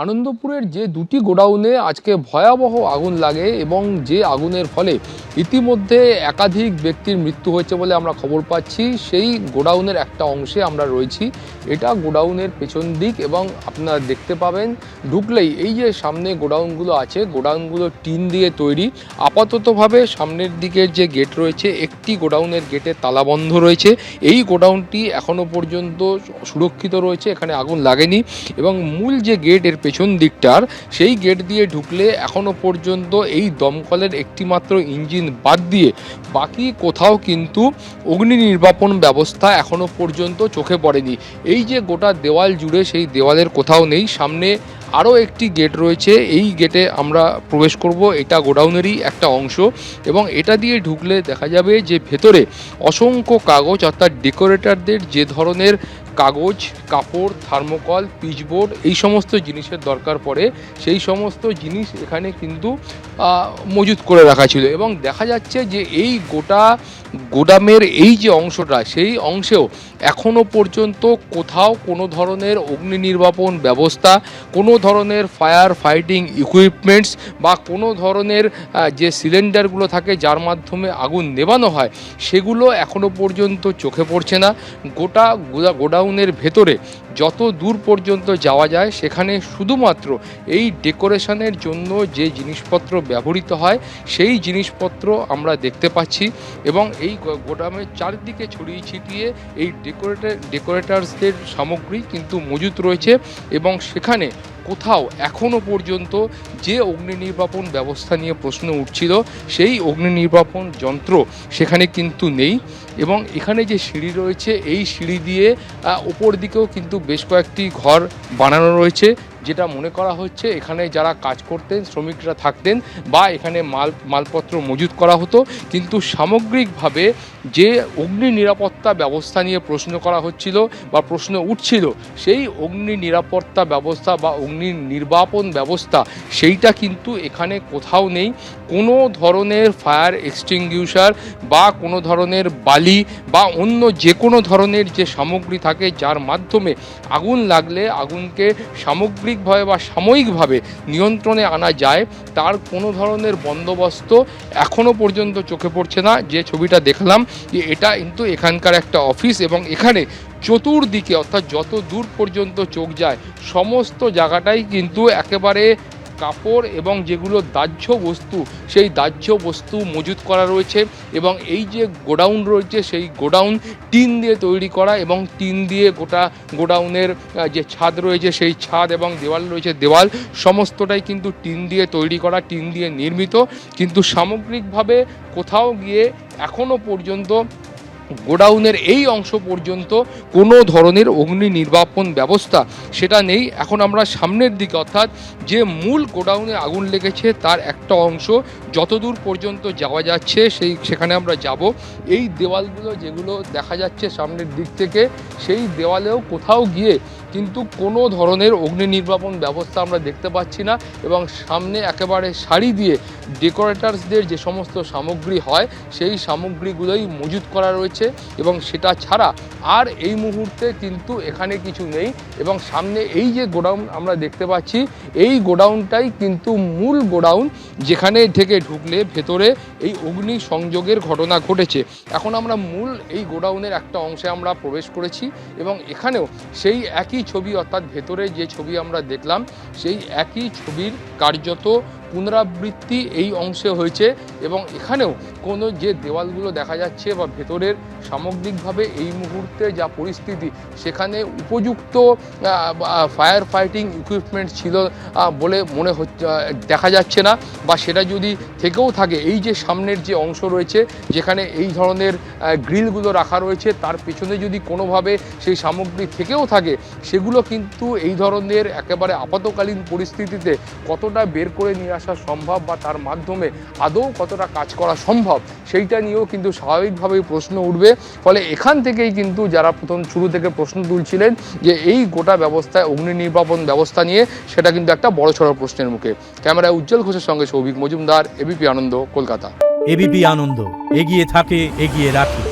আনন্দপুরের যে দুটি গোডাউনে আজকে ভয়াবহ আগুন লাগে এবং যে আগুনের ফলে ইতিমধ্যে একাধিক ব্যক্তির মৃত্যু হয়েছে বলে আমরা খবর পাচ্ছি, সেই গোডাউনের একটা অংশে আমরা রয়েছি। এটা গোডাউনের পেছন দিক এবং আপনারা দেখতে পাবেন ঢুকলেই এই যে সামনে গোডাউনগুলো আছে, গোডাউনগুলো টিন দিয়ে তৈরি। আপাততভাবে সামনের দিকের যে গেট রয়েছে, একটি গোডাউনের গেটে তালা বন্ধ রয়েছে। এই গোডাউনটি এখনও পর্যন্ত সুরক্ষিত রয়েছে, এখানে আগুন লাগেনি এবং মূল যে গেটের পেছন দিকটার, সেই গেট দিয়ে ঢুকলে এখনও পর্যন্ত এই দমকলের একটিমাত্র ইঞ্জিন বাদ দিয়ে বাকি কোথাও কিন্তু অগ্নি নির্বাপন ব্যবস্থা এখনও পর্যন্ত চোখে পড়েনি। এই যে গোটা দেওয়াল জুড়ে সেই দেওয়ালের কোথাও নেই, সামনে আরও একটি গেট রয়েছে। এই গেটে আমরা প্রবেশ করব, এটা গোডাউনেরই একটা অংশ এবং এটা দিয়ে ঢুকলে দেখা যাবে যে ভেতরে অসংখ্য কাগজ অর্থাৎ ডেকোরেটরদের যে ধরনের কাগজ, কাপড়, থার্মোকল, পিচবোর্ড এই সমস্ত জিনিসের দরকার পড়ে। সেই সমস্ত জিনিস এখানে কিন্তু মজুত করে রাখা ছিল এবং দেখা যাচ্ছে যে এই গোটা গোডামের এই যে অংশটা, সেই অংশেও এখনও পর্যন্ত কোথাও কোনো ধরনের অগ্নি নির্বাপন ব্যবস্থা, কোনো ধরনের ফায়ার ফাইটিং ইকুইপমেন্টস বা কোনো ধরনের যে সিলিন্ডারগুলো থাকে যার মাধ্যমে আগুন নেভানো হয়, সেগুলো এখনও পর্যন্ত চোখে পড়ছে না। গোটা গোদা- গোডাউনের ভেতরে যত দূর পর্যন্ত যাওয়া যায়, সেখানে শুধুমাত্র এই ডেকোরেশনের জন্য যে জিনিসপত্র ব্যবহৃত হয়, সেই জিনিসপত্র আমরা দেখতে পাচ্ছি এবং এই গোডামের চারিদিকে ছড়িয়ে ছিটিয়ে এই ডেকোরেটর ডেকোরেটার্সদের সামগ্রী কিন্তু মজুত রয়েছে এবং সেখানে কোথাও এখনও পর্যন্ত যে অগ্নি নির্বাপন ব্যবস্থা নিয়ে প্রশ্ন উঠছিল, সেই অগ্নি নির্বাপন যন্ত্র সেখানে কিন্তু নেই এবং এখানে যে সিঁড়ি রয়েছে, এই সিঁড়ি দিয়ে ওপর দিকেও কিন্তু বেশ কয়েকটি ঘর বানানো রয়েছে। যেটা মনে করা হচ্ছে, এখানে যারা কাজ করতেন, শ্রমিকরা থাকতেন বা এখানে মাল, মালপত্র মজুত করা হতো, কিন্তু সামগ্রিকভাবে যে অগ্নি নিরাপত্তা ব্যবস্থা নিয়ে প্রশ্ন করা হচ্ছিল বা প্রশ্ন উঠছিল, সেই অগ্নি নিরাপত্তা ব্যবস্থা বা অগ্নি নির্বাপন ব্যবস্থা, সেইটা কিন্তু এখানে কোথাও নেই। কোনো ধরনের ফায়ার এক্সটিংগুইশার বা কোনো ধরনের বালি বা অন্য যে কোনো ধরনের যে সামগ্রী থাকে, যার মাধ্যমে আগুন লাগলে আগুনকে সামগ্রিকভাবে বা সাময়িকভাবে নিয়ন্ত্রণে আনা যায়, তার কোনো ধরনের বন্দোবস্ত এখনও পর্যন্ত চোখে পড়ছে না। যে ছবিটা দেখলাম যে এটা কিন্তু এখানকার একটা অফিস এবং এখানে চতুর্দিকে অর্থাৎ যত দূর পর্যন্ত চোখ যায়, সমস্ত জায়গাটাই কিন্তু একেবারে কাপড় এবং যেগুলো দাহ্য বস্তু, সেই দাহ্য বস্তু মজুত করা রয়েছে এবং এই যে গোডাউন রয়েছে, সেই গোডাউন টিন দিয়ে তৈরি করা এবং টিন দিয়ে গোটা গোডাউনের যে ছাদ রয়েছে, সেই ছাদ এবং দেওয়াল রয়েছে, দেওয়াল সমস্তটাই কিন্তু টিন দিয়ে তৈরি করা, টিন দিয়ে নির্মিত। কিন্তু সামগ্রিকভাবে কোথাও গিয়ে এখনও পর্যন্ত গোডাউনের এই অংশ পর্যন্ত কোনো ধরনের অগ্নি নির্বাপন ব্যবস্থা সেটা নেই। এখন আমরা সামনের দিকে, অর্থাৎ যে মূল গোডাউনে আগুন লেগেছে তার একটা অংশ যতদূর পর্যন্ত যাওয়া যাচ্ছে সেই সেখানে আমরা যাব। এই দেওয়ালগুলো যেগুলো দেখা যাচ্ছে সামনের দিক থেকে, সেই দেওয়ালেও কোথাও গিয়ে কিন্তু কোনো ধরনের অগ্নি নির্বাপন ব্যবস্থা আমরা দেখতে পাচ্ছি না এবং সামনে একেবারে শাড়ি দিয়ে ডেকোরেটার্সদের যে সমস্ত সামগ্রী হয়, সেই সামগ্রীগুলোই মজুত করা রয়েছে এবং সেটা ছাড়া আর এই মুহূর্তে কিন্তু এখানে কিছু নেই এবং সামনে এই যে গোডাউন আমরা দেখতে পাচ্ছি, এই গোডাউনটাই কিন্তু মূল গোডাউন যেখানে থেকে ঢুকলে ভেতরে এই অগ্নি সংযোগের ঘটনা ঘটেছে। এখন আমরা মূল এই গোডাউনের একটা অংশে আমরা প্রবেশ করেছি এবং এখানেও সেই একই ছবি অর্থাৎ ভেতরে যে ছবি আমরা দেখলাম সেই একই ছবির কার্যত পুনরাবৃত্তি এই অংশে হয়েছে এবং এখানেও কোনো যে দেওয়ালগুলো দেখা যাচ্ছে বা ভেতরের সামগ্রিকভাবে এই মুহূর্তে যা পরিস্থিতি, সেখানে উপযুক্ত ফায়ার ফাইটিং ইকুইপমেন্ট ছিল বলে মনে হচ্ছে দেখা যাচ্ছে না বা সেটা যদি থেকেও থাকে, এই যে সামনের যে অংশ রয়েছে, যেখানে এই ধরনের গ্রিলগুলো রাখা রয়েছে, তার পেছনে যদি কোনোভাবে সেই সামগ্রী থেকেও থাকে, সেগুলো কিন্তু এই ধরনের একেবারে আপাতকালীন পরিস্থিতিতে কতটা বের করে নিয়ে আসা সম্ভব বা তার মাধ্যমে আদৌ কতটা কাজ করা সম্ভব, সেইটা নিয়েও কিন্তু স্বাভাবিকভাবেই প্রশ্ন উঠবে। ফলে এখান থেকেই কিন্তু যারা প্রথম শুরু থেকে প্রশ্ন তুলছিলেন যে এই গোটা ব্যবস্থায় অগ্নি নির্বাপন ব্যবস্থা নিয়ে, সেটা কিন্তু একটা বড় সড়ো প্রশ্নের মুখে। ক্যামেরায় উজ্জ্বল ঘোষের সঙ্গে সৌভিক মজুমদার এবিপি আনন্দ, কলকাতা। এবিপি আনন্দ, এগিয়ে থাকে, এগিয়ে রাখে।